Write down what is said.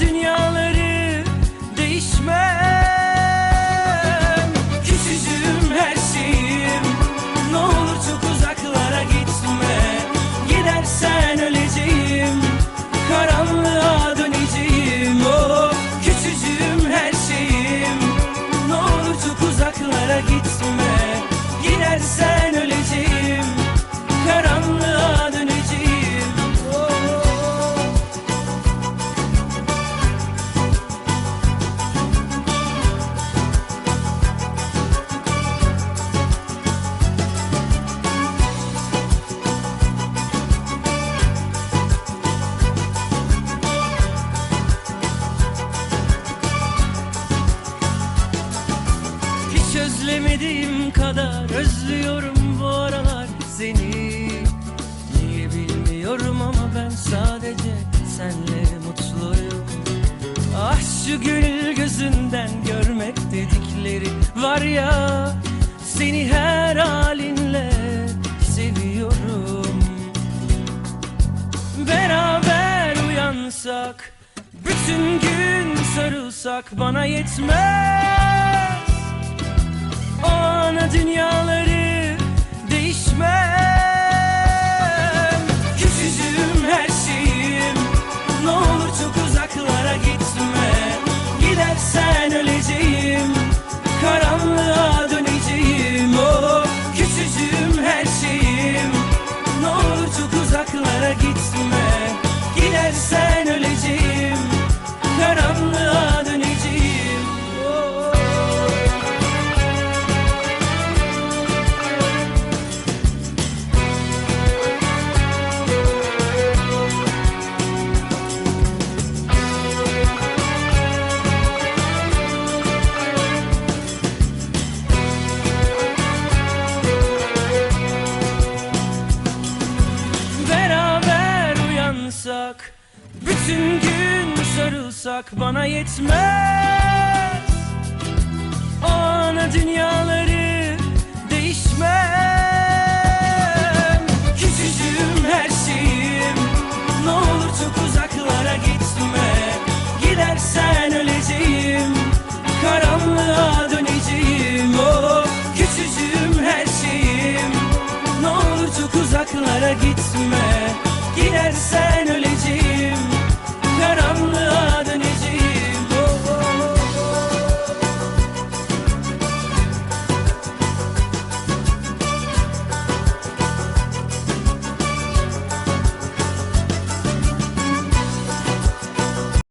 ana özlemediğim kadar özlüyorum bu aralar seni. Niye bilmiyorum ama ben sadece senle mutluyum. Ah şu gönül gözünden görmek dedikleri var ya Seni her halinle seviyorum. Beraber uyansak Bütün gün sarılsak bana yetmez ana dünyaları Bütün gün sarılsak bana yetmez. O ana dünyaları değişmem Küçücüğüm her şeyim. Ne olur çok uzaklara gitme. Gidersen öleceğim. Karanlığa döneceğim. Oh, Küçücüğüm her şeyim. Ne olur çok uzaklara gitme. Gidersen öleceğim.